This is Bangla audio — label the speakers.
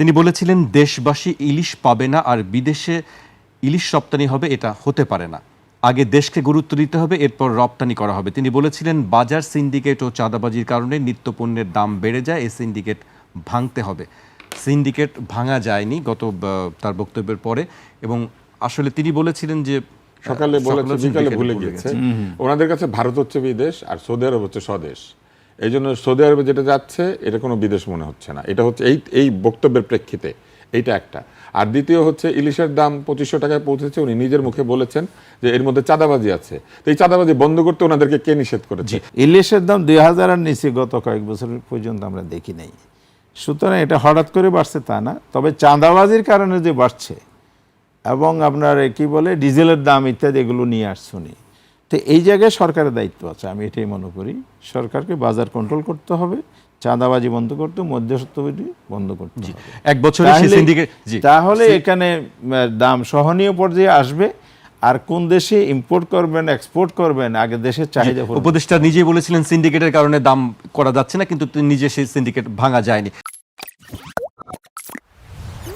Speaker 1: তিনি বলেছিলেন দেশবাসী ইলিশ পাবে না আর বিদেশে ইলিশ রপ্তানি হবে এটা হতে পারে না। আগে দেশকে গুরুত্ব দিতে হবে এরপর রপ্তানি করা হবে। তিনি বলেছিলেন বাজার সিন্ডিকেট ও চাঁদাবাজির কারণে নিত্যপণ্যের দাম বেড়ে যায় এই সিন্ডিকেট ভাঙতে হবে। সিন্ডিকেট ভাঙা যায়নি গত তার বক্তব্যের পরে এবং আসলে তিনি বলেছিলেন যে
Speaker 2: সকালে বলেছে বিকালে ভুলে গিয়েছে। ওনাদের কাছে ভারত হচ্ছে বিদেশ আর সৌদি আরব হচ্ছে স্বদেশ। এই জন্য সৌদি আরবে যেটা যাচ্ছে, এটা কোনো বিদেশ মনে হচ্ছে না। এটা হচ্ছে এই এই বক্তব্যের প্রেক্ষিতে। এইটা একটা। আর দ্বিতীয় হচ্ছে, ইলিশের দাম পঁচিশশো টাকায় পৌঁছেছে। উনি নিজের মুখে বলেছেন যে এর মধ্যে চাঁদাবাজি আছে। তো এই চাঁদাবাজি বন্ধ করতে ওনাদেরকে কে নিষেধ করেছে?
Speaker 3: ইলিশের দাম দুই হাজারের নিচে গত কয়েক বছর পর্যন্ত আমরা দেখি নাই। সুতরাং এটা হঠাৎ করে বাড়ছে তা না। তবে চাঁদাবাজির কারণে যে বাড়ছে, এবং আপনার কি বলে, ডিজেলের দাম ইত্যাদি এগুলো নিয়ে আসছুনি তো এই জায়গায় সরকারের দায়িত্ব আছে আমি এটাই মনে করি। সরকারকে বাজার কন্ট্রোল করতে হবে চাঁদাবাজি বন্ধ করতে মধ্যস্বত্ববাজি বন্ধ করতে হবে।
Speaker 1: এক বছরে
Speaker 3: তাহলে এখানে দাম সহনীয় পর্যায়ে আসবে আর কোন দেশে ইম্পোর্ট করবেন এক্সপোর্ট করবেন আগে দেশের চাহিদা
Speaker 1: উপদেষ্টা নিজেই বলেছিলেন সিন্ডিকেটের কারণে দাম করা যাচ্ছে না কিন্তু নিজে সেই সিন্ডিকেট ভাঙা যায়নি।